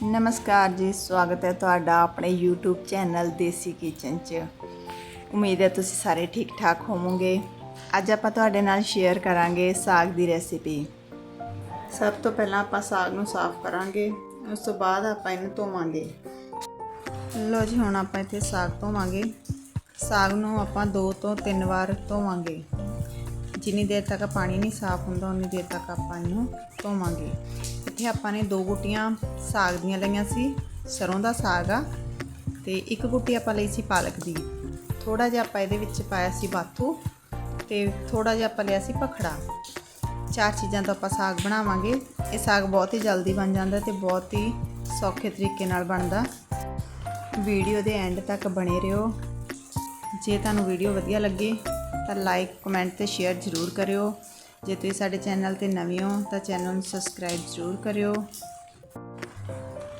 ਨਮਸਕਾਰ ਜੀ, ਸਵਾਗਤ ਹੈ ਤੁਹਾਡਾ ਆਪਣੇ YouTube ਚੈਨਲ ਦੇਸੀ ਕਿਚਨ 'ਚ। ਉਮੀਦ ਹੈ ਤੁਸੀਂ ਸਾਰੇ ਠੀਕ ਠਾਕ ਹੋਵੋਗੇ। ਅੱਜ ਆਪਾਂ ਤੁਹਾਡੇ ਨਾਲ ਸ਼ੇਅਰ ਕਰਾਂਗੇ ਸਾਗ ਦੀ ਰੈਸਿਪੀ ਸਭ ਤੋਂ ਪਹਿਲਾਂ ਆਪਾਂ ਸਾਗ ਨੂੰ ਸਾਫ਼ ਕਰਾਂਗੇ, ਉਸ ਤੋਂ ਬਾਅਦ ਆਪਾਂ ਇਹਨੂੰ ਧੋਵਾਂਗੇ। ਲੋ ਜੀ, ਹੁਣ ਆਪਾਂ ਇੱਥੇ ਸਾਗ ਧੋਵਾਂਗੇ। ਸਾਗ ਨੂੰ ਆਪਾਂ ਦੋ ਤੋਂ ਤਿੰਨ ਵਾਰ ਧੋਵਾਂਗੇ। ਜਿੰਨੀ ਦੇਰ ਤੱਕ ਪਾਣੀ ਨਹੀਂ ਸਾਫ਼ ਹੁੰਦਾ, ਉਨੀ ਦੇਰ ਤੱਕ ਆਪਾਂ ਇਹਨੂੰ ਧੋਵਾਂਗੇ। ਇੱਥੇ ਆਪਾਂ ਨੇ ਦੋ ਗੁੱਟੀਆਂ ਸਾਗ ਦੀਆਂ ਲਈਆਂ ਸੀ, ਸਰੋਂ ਦਾ ਸਾਗ ਆ ਤੇ ਇੱਕ ਗੁੱਟੀ ਆਪਾਂ ਲਈ ਸੀ ਪਾਲਕ ਦੀ। ਥੋੜਾ ਜਿਹਾ ਆਪਾਂ ਇਹਦੇ ਵਿੱਚ ਪਾਇਆ ਸੀ ਬਾਥੂ ਤੇ ਥੋੜਾ ਜਿਹਾ ਆਪਾਂ ਲਿਆ ਸੀ ਪਖੜਾ ਚਾਰ ਚੀਜ਼ਾਂ ਤੋਂ ਆਪਾਂ ਸਾਗ ਬਣਾਵਾਂਗੇ। ਇਹ ਸਾਗ ਬਹੁਤ ਹੀ ਜਲਦੀ ਬਣ ਜਾਂਦਾ ਤੇ ਬਹੁਤ ਹੀ ਸੌਖੇ ਤਰੀਕੇ ਨਾਲ ਬਣਦਾ। ਵੀਡੀਓ ਦੇ ਐਂਡ ਤੱਕ ਬਣੇ ਰਹੋ। ਜੇ ਤੁਹਾਨੂੰ ਵੀਡੀਓ ਵਧੀਆ ਲੱਗੇ ਤਾਂ ਲਾਈਕ, ਕਮੈਂਟ ਤੇ ਸ਼ੇਅਰ ਜ਼ਰੂਰ ਕਰਿਓ। ਜੇ ਤੁਸੀਂ ਸਾਡੇ ਚੈਨਲ ਤੇ ਨਵੇਂ ਹੋ ਤਾਂ ਚੈਨਲ ਨੂੰ ਸਬਸਕ੍ਰਾਈਬ ਜ਼ਰੂਰ ਕਰਿਓ।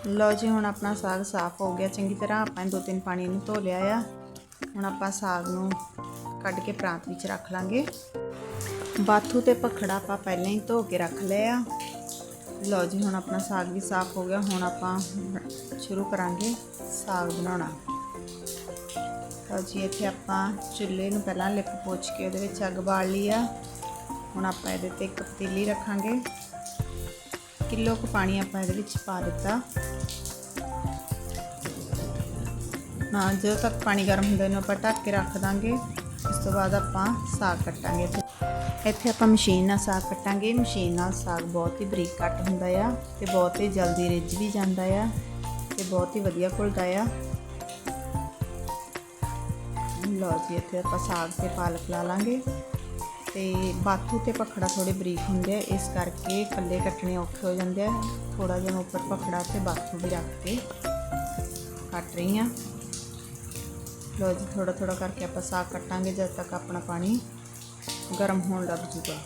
ਲਓ ਜੀ, ਹੁਣ ਆਪਣਾ ਸਾਗ ਸਾਫ਼ ਹੋ ਗਿਆ। ਚੰਗੀ ਤਰ੍ਹਾਂ ਆਪਾਂ ਦੋ ਤਿੰਨ ਪਾਣੀ ਨੂੰ ਧੋ ਲਿਆ ਆ। ਹੁਣ ਆਪਾਂ ਸਾਗ ਨੂੰ ਕੱਢ ਕੇ ਪ੍ਰਾਂਤ ਵਿੱਚ ਰੱਖ ਲਾਂਗੇ। ਬਾਥੂ ਤੇ ਪਖੜਾ ਆਪਾਂ ਪਹਿਲਾਂ ਹੀ ਧੋ ਕੇ ਰੱਖ ਲਿਆ ਲਓ ਜੀ, ਹੁਣ ਆਪਣਾ ਸਾਗ ਵੀ ਸਾਫ਼ ਹੋ ਗਿਆ। ਹੁਣ ਆਪਾਂ ਸ਼ੁਰੂ ਕਰਾਂਗੇ ਸਾਗ ਬਣਾਉਣਾ। ਤਾਂ ਜੀ, ਇੱਥੇ ਆਪਾਂ ਚੁੱਲ੍ਹੇ ਨੂੰ ਪਹਿਲਾਂ ਲਿਪ ਪੋਚ ਕੇ ਉਹਦੇ ਵਿੱਚ ਅੱਗ ਬਾਲ ਲਈ ਆ। ਹੁਣ ਆਪਾਂ ਇਹਦੇ ਤੇ ਇੱਕ ਪਤੀਲੀ ਰੱਖਾਂਗੇ। ਕਿਲੋ ਕੁ ਪਾਣੀ ਆਪਾਂ ਇਹਦੇ ਵਿੱਚ ਪਾ ਦਿੱਤਾ। ਨਾ ਜਦੋਂ ਤੱਕ ਪਾਣੀ ਗਰਮ ਹੁੰਦਾ ਇਹਨੂੰ ਆਪਾਂ ਢੱਕ ਕੇ ਰੱਖ ਦਾਂਗੇ। ਇਸ ਤੋਂ ਬਾਅਦ ਆਪਾਂ ਸਾਗ ਕੱਟਾਂਗੇ ਇੱਥੇ ਆਪਾਂ ਮਸ਼ੀਨ ਨਾਲ ਸਾਗ ਕੱਟਾਂਗੇ। ਮਸ਼ੀਨ ਨਾਲ ਸਾਗ ਬਹੁਤ ਹੀ ਬਰੀਕ ਕੱਟ ਹੁੰਦਾ ਆ ਤੇ ਬਹੁਤ ਹੀ ਜਲਦੀ ਰਿੱਝ ਵੀ ਜਾਂਦਾ ਆ ਤੇ ਬਹੁਤ ਹੀ ਵਧੀਆ ਘੁਲਦਾ ਆ। ਲਓ ਜੀ, ਇੱਥੇ ਆਪਾਂ ਸਾਗ ਤੇ ਪਾਲਕ ਲਾ ਲਾਂਗੇ। ਤੇ ਬਾਥੂ ਤੇ ਪਖੜਾ ਥੋੜੇ ਬਰੀਕ ਹੁੰਦੇ ਆ, ਇਸ ਕਰਕੇ ਇਕੱਲੇ ਕੱਟਣੇ ਔਖੇ ਹੋ ਜਾਂਦੇ ਆ। ਥੋੜਾ ਜਿਹਾ ਉੱਪਰ ਪਖੜਾ ਤੇ ਬਾਥੂ ਵੀ ਰੱਖ ਕੇ ਕੱਟ ਰਹੀ ਆ ਲਓ ਜੀ ਥੋੜਾ ਥੋੜਾ ਕਰਕੇ ਆਪਾਂ ਸਾਗ ਕੱਟਾਂਗੇ, ਜਦ ਤੱਕ ਆਪਣਾ ਪਾਣੀ ਗਰਮ ਹੋਣ ਲੱਗ ਜੂਗਾ।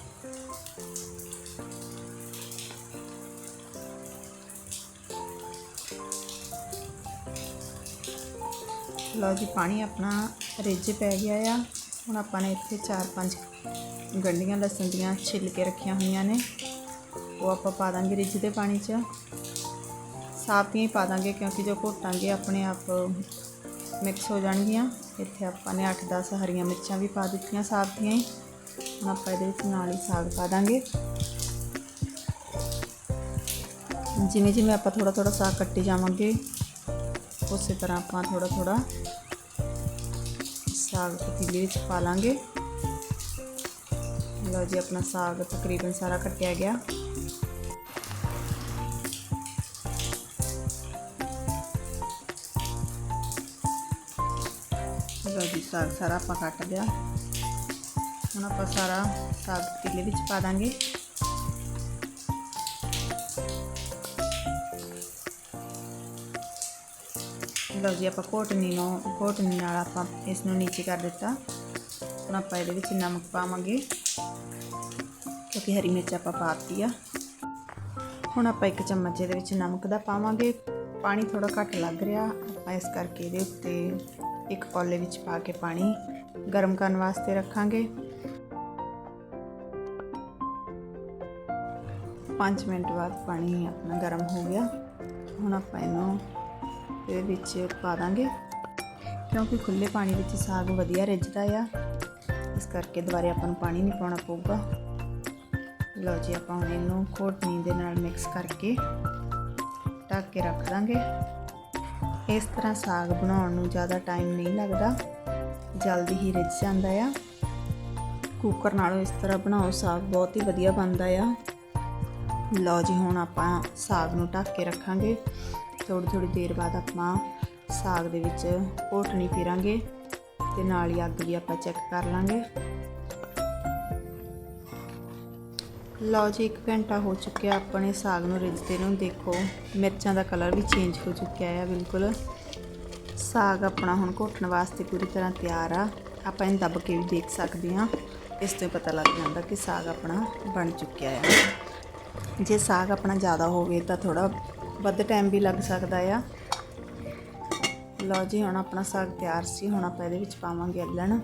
ਲਓ ਜੀ, ਪਾਣੀ ਆਪਣਾ ਰਿੱਝ ਪੈ ਗਿਆ ਆ। ਹੁਣ ਆਪਾਂ ਨੇ ਇੱਥੇ 4-5 ਗੰਢੀਆਂ ਲਸਣ ਦੀਆਂ ਛਿੱਲ ਕੇ ਰੱਖੀਆਂ ਹੋਈਆਂ ਨੇ। ਉਹ ਆਪਾਂ ਪਾ ਦਾਂਗੇ ਰਿੱਝਦੇ ਪਾਣੀ 'ਚ। ਸਾਫ਼ ਦੀਆਂ ਹੀ ਪਾ ਦਾਂਗੇ ਕਿਉਂਕਿ ਜੋ ਘੋਟਾਂਗੇ ਆਪਣੇ ਆਪ ਮਿਕਸ ਹੋ ਜਾਣਗੀਆਂ। ਇੱਥੇ ਆਪਾਂ ਨੇ 8-10 ਹਰੀਆਂ ਮਿਰਚਾਂ ਵੀ ਪਾ ਦਿੱਤੀਆਂ ਸਾਫ਼ ਦੀਆਂ ਹੀ। ਹੁਣ ਆਪਾਂ ਇਹਦੇ ਵਿੱਚ ਨਾਲ ਹੀ ਸਾਗ ਪਾ ਦਾਂਗੇ। ਜਿਵੇਂ ਜਿਵੇਂ ਆਪਾਂ ਥੋੜਾ ਥੋੜਾ ਸਾਗ ਕੱਟੀ ਜਾਵਾਂਗੇ, ਉਸੇ ਤਰ੍ਹਾਂ ਆਪਾਂ ਥੋੜਾ ਥੋੜਾ ਸਾਗ ਪਤੀਲੇ ਵਿੱਚ ਪਾ ਲਾਂਗੇ। ਲਓ ਜੀ, ਆਪਣਾ ਸਾਗ ਤਕਰੀਬਨ ਸਾਰਾ ਕੱਟਿਆ ਗਿਆ। ਲਓ ਜੀ, ਸਾਗ ਸਾਰਾ ਆਪਾਂ ਕੱਟ ਲਿਆ। ਹੁਣ ਆਪਾਂ ਸਾਰਾ ਸਾਗ ਪਤੀਲੇ ਵਿੱਚ ਪਾ ਦਾਂਗੇ। ਲਓ ਜੀ, ਆਪਾਂ ਘੋਟਣੀ ਨੂੰ ਘੋਟਣੀ ਨਾਲ ਆਪਾਂ ਇਸ ਨੂੰ ਨੀਚੇ ਕਰ ਦਿੱਤਾ। ਹੁਣ ਆਪਾਂ ਇਹਦੇ ਵਿੱਚ ਨਮਕ ਪਾਵਾਂਗੇ, ਕਿਉਂਕਿ ਹਰੀ ਮਿਰਚ ਆਪਾਂ ਪਾਤੀ ਆ। ਹੁਣ ਆਪਾਂ ਇੱਕ ਚਮਚ ਇਹਦੇ ਵਿੱਚ ਨਮਕ ਦਾ ਪਾਵਾਂਗੇ। ਪਾਣੀ ਥੋੜਾ ਘੱਟ ਲੱਗ ਰਿਹਾ, ਆਪਾਂ ਇਸ ਕਰਕੇ ਇਹਦੇ ਉੱਤੇ ਇੱਕ ਕੌਲੇ ਵਿੱਚ ਪਾ ਕੇ ਪਾਣੀ ਗਰਮ ਕਰਨ ਵਾਸਤੇ ਰੱਖਾਂਗੇ। 5 ਮਿੰਟ ਬਾਅਦ ਪਾਣੀ ਆਪਣਾ ਗਰਮ ਹੋ ਗਿਆ। ਹੁਣ ਆਪਾਂ ਇਹਨੂੰ ਇਹਦੇ ਵਿੱਚ ਪਾ ਦਾਂਗੇ। ਕਿਉਂਕਿ ਖੁੱਲੇ ਪਾਣੀ ਵਿੱਚ ਸਾਗ ਵਧੀਆ ਰਿੱਝਦਾ ਆ। ਇਸ ਕਰਕੇ ਦੁਬਾਰੇ ਆਪਾਂ ਨੂੰ ਪਾਣੀ ਨਹੀਂ ਪਾਉਣਾ ਪਊਗਾ। ਲਓ ਜੀ, ਆਪਾਂ ਹੁਣ ਇਹਨੂੰ ਘੋਟਣੀ ਦੇ ਨਾਲ ਮਿਕਸ ਕਰਕੇ ਢੱਕ ਕੇ ਰੱਖ ਦਾਂਗੇ। ਇਸ ਤਰ੍ਹਾਂ ਸਾਗ ਬਣਾਉਣ ਨੂੰ ਜ਼ਿਆਦਾ ਟਾਈਮ ਨਹੀਂ ਲੱਗਦਾ। ਜਲਦੀ ਹੀ ਰਿੱਝ ਜਾਂਦਾ ਆ। ਕੁੱਕਰ ਨਾਲੋਂ ਇਸ ਤਰ੍ਹਾਂ ਬਣਾਓ, ਸਾਗ ਬਹੁਤ ਹੀ ਵਧੀਆ ਬਣਦਾ ਆ। ਲਓ ਜੀ, ਹੁਣ ਆਪਾਂ ਸਾਗ ਨੂੰ ਢੱਕ ਕੇ ਰੱਖਾਂਗੇ। ਥੋੜੀ ਥੋੜੀ ਦੇਰ ਬਾਅਦ ਆਪਾਂ ਸਾਗ ਦੇ ਵਿੱਚ ਘੋਟਣੀ ਫਿਰਾਂਗੇ ਤੇ ਨਾਲ ਹੀ ਅੱਗ ਵੀ ਆਪਾਂ ਚੈੱਕ ਕਰ ਲਾਂਗੇ। ਲਓ ਜੀ 1 ਘੰਟਾ ਹੋ ਚੁੱਕਿਆ ਆਪਣੇ ਸਾਗ ਨੂੰ ਰਿੱਝਦੇ ਨੂੰ। ਦੇਖੋ, ਮਿਰਚਾਂ ਦਾ ਕਲਰ ਵੀ ਚੇਂਜ ਹੋ ਚੁੱਕਿਆ ਹੈ ਬਿਲਕੁਲ। ਸਾਗ ਆਪਣਾ ਹੁਣ ਘੋਟਣ ਵਾਸਤੇ ਪੂਰੀ ਤਰ੍ਹਾਂ ਤਿਆਰ ਆ। ਆਪਾਂ ਇਹਨੂੰ ਦੱਬ ਕੇ ਵੀ ਦੇਖ ਸਕਦੇ ਹਾਂ। ਇਸ ਤੋਂ ਪਤਾ ਲੱਗ ਜਾਂਦਾ ਕਿ ਸਾਗ ਆਪਣਾ ਬਣ ਚੁੱਕਿਆ ਹੈ ਜੇ ਸਾਗ ਆਪਣਾ ਜ਼ਿਆਦਾ ਹੋਵੇ ਤਾਂ ਥੋੜਾ ਵੱਧ ਟਾਈਮ ਵੀ ਲੱਗ ਸਕਦਾ ਆ। ਲਓ ਜੀ, ਹੁਣ ਆਪਣਾ ਸਾਗ ਤਿਆਰ ਸੀ। ਹੁਣ ਆਪਾਂ ਇਹਦੇ ਵਿੱਚ ਪਾਵਾਂਗੇ ਅੱਲਣ।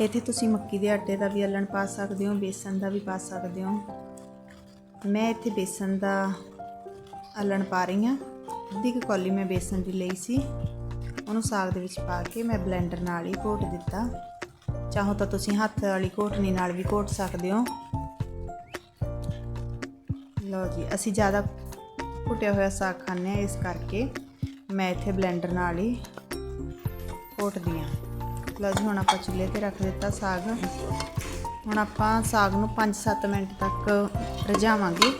ਇੱਥੇ ਤੁਸੀਂ ਮੱਕੀ ਦੇ ਆਟੇ ਦਾ ਵੀ ਅੱਲਣ ਪਾ ਸਕਦੇ ਹੋ, ਬੇਸਨ ਦਾ ਵੀ ਪਾ ਸਕਦੇ ਹੋ। ਮੈਂ ਇੱਥੇ ਬੇਸਨ ਦਾ ਹਲਣ ਪਾ ਰਹੀ ਹਾਂ। ਅੱਧੀ ਕੁ ਕੌਲੀ ਮੈਂ ਬੇਸਨ ਦੀ ਲਈ ਸੀ। ਉਹਨੂੰ ਸਾਗ ਦੇ ਵਿੱਚ ਪਾ ਕੇ ਮੈਂ ਬਲੈਂਡਰ ਨਾਲ ਹੀ ਘੋਟ ਦਿੱਤਾ। ਚਾਹੋ ਤਾਂ ਤੁਸੀਂ ਹੱਥ ਵਾਲੀ ਘੋਟਣੀ ਨਾਲ ਵੀ ਘੋਟ ਸਕਦੇ ਹੋ। ਲਓ ਜੀ, ਅਸੀਂ ਜ਼ਿਆਦਾ ਕੁੱਟਿਆ ਹੋਇਆ ਸਾਗ ਖਾਂਦੇ ਹਾਂ, ਇਸ ਕਰਕੇ ਮੈਂ ਇੱਥੇ ਬਲੈਂਡਰ ਨਾਲ ਹੀ ਘੋਟਦੀ ਹਾਂ। ਲਓ ਜੀ, ਹੁਣ ਆਪਾਂ ਚੁੱਲ੍ਹੇ ਤੇ ਰੱਖ ਦਿੱਤਾ ਸਾਗ। ਹੁਣ ਆਪਾਂ ਸਾਗ ਨੂੰ 5-7 ਮਿੰਟ ਤੱਕ ਰਝਾਵਾਂਗੇ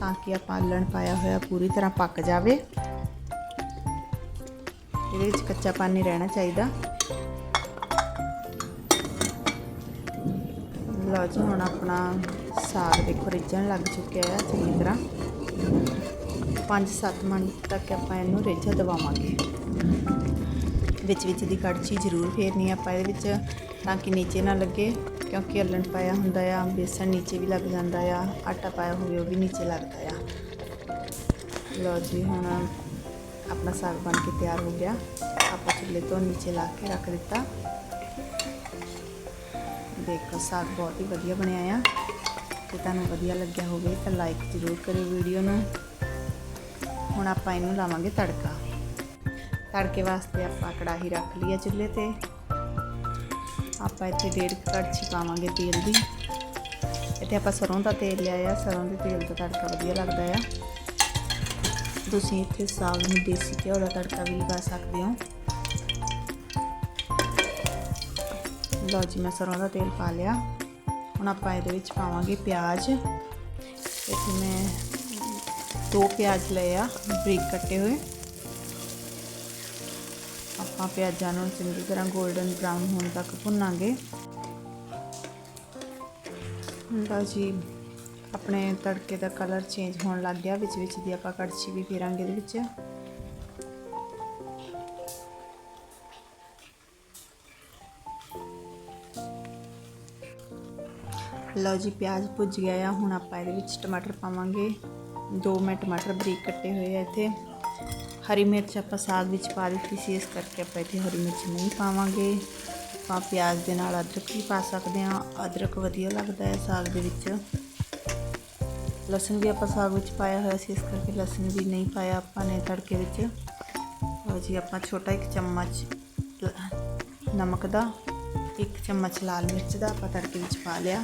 ਤਾਂ ਕਿ ਆਪਾਂ ਆਲਣ ਪਾਇਆ ਹੋਇਆ ਪੂਰੀ ਤਰ੍ਹਾਂ ਪੱਕ ਜਾਵੇ। ਇਹਦੇ ਵਿੱਚ ਕੱਚਾ ਪਾਣੀ ਰਹਿਣਾ ਚਾਹੀਦਾ। ਲਓ ਜੀ, ਹੁਣ ਆਪਣਾ ਸਾਗ ਦੇਖੋ ਰਿੱਝਣ ਲੱਗ ਚੁੱਕਿਆ ਹੈ, ਚੰਗੀ ਤਰ੍ਹਾਂ। 5-7 ਮਿੰਟ ਤੱਕ ਆਪਾਂ ਇਹਨੂੰ ਰੇਜਾ ਦਵਾਵਾਂਗੇ। ਵਿੱਚ ਵਿੱਚ ਦੀ ਕੜਛੀ ਜ਼ਰੂਰ ਫੇਰਨੀ ਆਪਾਂ ਇਹਦੇ ਵਿੱਚ, ਤਾਂ ਕਿ ਨੀਚੇ ਨਾ ਲੱਗੇ, ਕਿਉਂਕਿ ਅਲਣ ਪਾਇਆ ਹੁੰਦਾ ਆ, ਬੇਸਣ ਨੀਚੇ ਵੀ ਲੱਗ ਜਾਂਦਾ ਆ, ਆਟਾ ਪਾਇਆ ਹੋਵੇ ਉਹ ਵੀ ਨੀਚੇ ਲੱਗਦਾ ਆ। ਲਓ ਜੀ, ਹੁਣ ਆਪਣਾ ਸਾਗ ਬਣ ਕੇ ਤਿਆਰ ਹੋ ਗਿਆ। ਆਪਾਂ ਚੁੱਲ੍ਹੇ ਤੋਂ ਨੀਚੇ ਲਾ ਕੇ ਰੱਖ ਦਿੱਤਾ। ਦੇਖੋ, ਸਾਗ ਬਹੁਤ ਹੀ ਵਧੀਆ ਬਣਿਆ ਆ। ਜੇ ਤੁਹਾਨੂੰ ਵਧੀਆ ਲੱਗਿਆ ਹੋਵੇ ਤਾਂ ਲਾਈਕ ਜ਼ਰੂਰ ਕਰਿਓ ਵੀਡੀਓ ਨੂੰ। ਹੁਣ ਆਪਾਂ ਇਹਨੂੰ ਲਾਵਾਂਗੇ ਤੜਕਾ। ਤੜਕੇ ਵਾਸਤੇ ਆਪਾਂ ਕੜਾਹੀ ਰੱਖ ਲਈ ਹੈ ਚੁੱਲ੍ਹੇ ਤੇ। ਆਪਾਂ ਇੱਥੇ ਡੇਢ ਕੜਛੀ ਪਾਵਾਂਗੇ ਤੇਲ ਦੀ। ਇੱਥੇ ਆਪਾਂ ਸਰੋਂ ਦਾ ਤੇਲ ਲਿਆ ਆ, ਸਰੋਂ ਦੇ ਤੇਲ ਦਾ ਤੜਕਾ ਵਧੀਆ ਲੱਗਦਾ ਆ। ਤੁਸੀਂ ਇੱਥੇ ਸਾਗ ਨੂੰ ਦੇਸੀ ਘਿਓ ਦਾ ਤੜਕਾ ਵੀ ਲਗਾ ਸਕਦੇ ਹੋ। ਲਓ ਜੀ, ਮੈਂ ਸਰੋਂ ਦਾ ਤੇਲ ਪਾ ਲਿਆ। ਹੁਣ ਆਪਾਂ ਇਹਦੇ ਵਿੱਚ ਪਾਵਾਂਗੇ ਪਿਆਜ਼। ਇੱਥੇ ਮੈਂ ਦੋ ਪਿਆਜ਼ ਲਏ ਆ ਬਰੀਕ ਕੱਟੇ ਹੋਏ। ਆਪਾਂ ਪਿਆਜ਼ਾਂ ਨੂੰ ਚੰਗੀ ਤਰ੍ਹਾਂ 골ਡਨ ਬ੍ਰਾਊਨ ਹੋਣ ਤੱਕ ਭੁੰਨਾਂਗੇ। ਲਓ ਜੀ ਆਪਣੇ ਤੜਕੇ ਦਾ ਕਲਰ ਚੇਂਜ ਹੋਣ ਲੱਗ ਗਿਆ, ਵਿੱਚ ਵਿੱਚ ਦੀ ਆਪਾਂ ਕੜਛੀ ਵੀ ਫੇਰਾਂਗੇ ਇਹਦੇ ਵਿੱਚ। ਲਓ ਜੀ ਪਿਆਜ਼ ਭੁੱਜ ਗਿਆ ਆ, ਹੁਣ ਆਪਾਂ ਇਹਦੇ ਵਿੱਚ ਟਮਾਟਰ ਪਾਵਾਂਗੇ। ਦੋ ਮੈਂ ਟਮਾਟਰ ਬਰੀਕ ਕੱਟੇ ਹੋਏ ਆ ਇੱਥੇ। ਹਰੀ ਮਿਰਚ ਆਪਾਂ ਸਾਗ ਵਿੱਚ ਪਾ ਦਿੱਤੀ ਸੀ, ਇਸ ਕਰਕੇ ਆਪਾਂ ਇੱਥੇ ਹਰੀ ਮਿਰਚ ਨਹੀਂ ਪਾਵਾਂਗੇ। ਆਪਾਂ ਪਿਆਜ਼ ਦੇ ਨਾਲ ਅਦਰਕ ਵੀ ਪਾ ਸਕਦੇ ਹਾਂ। ਅਦਰਕ ਵਧੀਆ ਲੱਗਦਾ ਹੈ ਸਾਗ ਦੇ ਵਿੱਚ। ਲਸਣ ਵੀ ਆਪਾਂ ਸਾਗ ਵਿੱਚ ਪਾਇਆ ਹੋਇਆ ਸੀ, ਇਸ ਕਰਕੇ ਲਸਣ ਵੀ ਨਹੀਂ ਪਾਇਆ ਆਪਾਂ ਨੇ ਤੜਕੇ ਵਿੱਚ। ਲਓ ਜੀ, ਆਪਾਂ ਛੋਟਾ ਇੱਕ ਚਮਚ ਨਮਕ ਦਾ, ਇੱਕ ਚਮਚ ਲਾਲ ਮਿਰਚ ਦਾ ਆਪਾਂ ਤੜਕੇ ਵਿੱਚ ਪਾ ਲਿਆ।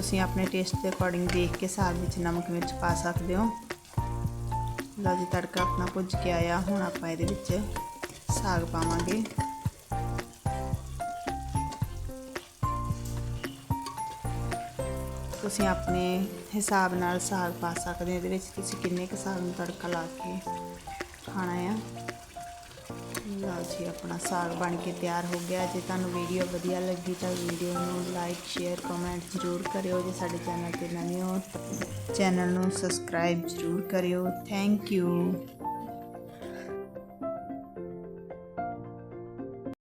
ਤੁਸੀਂ ਆਪਣੇ ਟੇਸਟ ਦੇ ਅਕੋਰਡਿੰਗ ਦੇਖ ਕੇ ਸਾਗ ਵਿੱਚ ਨਮਕ ਮਿਰਚ ਪਾ ਸਕਦੇ ਹੋ। ਲਓ ਜੀ, ਤੜਕਾ ਆਪਣਾ ਭੁੱਜ ਕੇ ਆਇਆ। ਹੁਣ ਆਪਾਂ ਇਹਦੇ ਵਿੱਚ ਸਾਗ ਪਾਵਾਂਗੇ। ਤੁਸੀਂ ਆਪਣੇ ਹਿਸਾਬ ਨਾਲ ਸਾਗ ਪਾ ਸਕਦੇ ਹੋ। ਇਹਦੇ ਵਿੱਚ ਤੁਸੀਂ ਕਿੰਨੇ ਕੁ ਸਾਗ ਨੂੰ ਤੜਕਾ ਲਾ ਕੇ ਖਾਣਾ ਆ? ਲਓ ਜੀ, ਆਪਣਾ ਸਾਗ ਬਣ ਕੇ ਤਿਆਰ ਹੋ ਗਿਆ। ਜੇ ਤੁਹਾਨੂੰ ਵੀਡੀਓ ਵਧੀਆ ਲੱਗੀ ਤਾਂ ਵੀਡੀਓ ਨੂੰ ਲਾਈਕ ਸ਼ੇਅਰ ਕਮੈਂਟ ਜ਼ਰੂਰ ਕਰਿਓ। ਜੇ ਸਾਡੇ ਚੈਨਲ ਤੇ ਨਵੇਂ ਹੋ, ਚੈਨਲ ਨੂੰ ਸਬਸਕ੍ਰਾਈਬ ਜ਼ਰੂਰ ਕਰਿਓ। Thank you